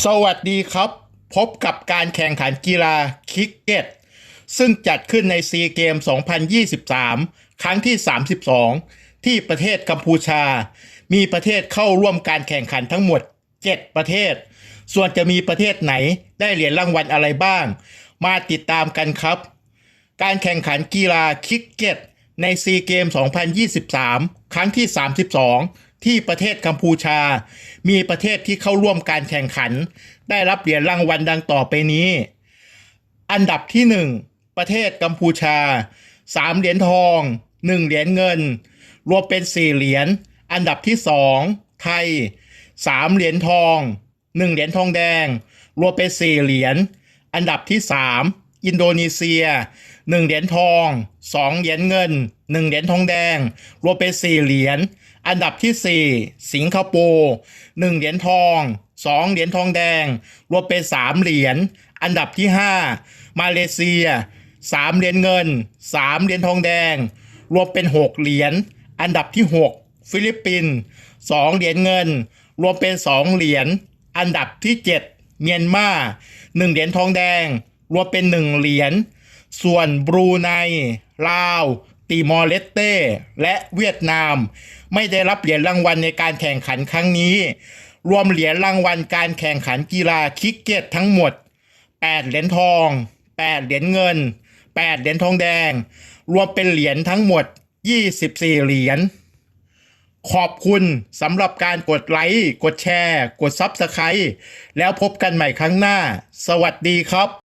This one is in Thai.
สวัสดีครับ พบกับการแข่งขันกีฬาคริกเก็ต ซึ่งจัดขึ้นในซีเกม 2023 ครั้งที่ 32 ที่ประเทศกัมพูชา มีประเทศเข้าร่วมการแข่งขันทั้งหมด 7 ประเทศ ส่วนจะมีประเทศไหนได้เหรียญรางวัลอะไรบ้าง มาติดตามกันครับ การแข่งขันกีฬาคริกเก็ต ในซีเกม 2023 ครั้งที่ 32 ที่ประเทศกัมพูชา มีประเทศที่เข้าร่วมการแข่งขัน ได้รับเหรียญรางวัลดังต่อไปนี้ อันดับที่ 1 ประเทศกัมพูชา 3 เหรียญทอง 1 เหรียญเงิน รวมเป็น 4 เหรียญ อันดับที่ 2 ไทย 3 เหรียญทอง 1 เหรียญทองแดง รวมเป็น 4 เหรียญ อันดับที่ 3 อินโดนีเซีย 1 เหรียญทอง 2 เหรียญเงิน 1 เหรียญทองแดง รวมเป็น4เหรียญ อันดับที่ 4 สิงคโปร์ 1 เหรียญทอง 2 เหรียญทองแดง รวมเป็น 3 เหรียญ อันดับที่ 5 มาเลเซีย 3 เหรียญเงิน 3 เหรียญทองแดง รวมเป็น 6 เหรียญ อันดับที่ 6 ฟิลิปปินส์2 เหรียญเงิน รวมเป็น 2 เหรียญ อันดับที่ 7 เมียนมา 1 เหรียญทองแดง รวมเป็น1เหรียญ ส่วนบรูไน ลาวติมอร์เลสเต้ และเวียดนาม ไม่ได้รับเหรียญรางวัลในการแข่งขันครั้งนี้ รวมเหรียญรางวัลการแข่งขันกีฬาคริกเก็ตทั้งหมด 8 เหรียญทอง 8 เหรียญเงิน 8 เหรียญทองแดง รวมเป็นเหรียญทั้งหมด 24 เหรียญขอบคุณสำหรับการกดไลค์ กดแชร์ กดซับสไครต์แล้วพบกันใหม่ครั้งหน้า สวัสดีครับ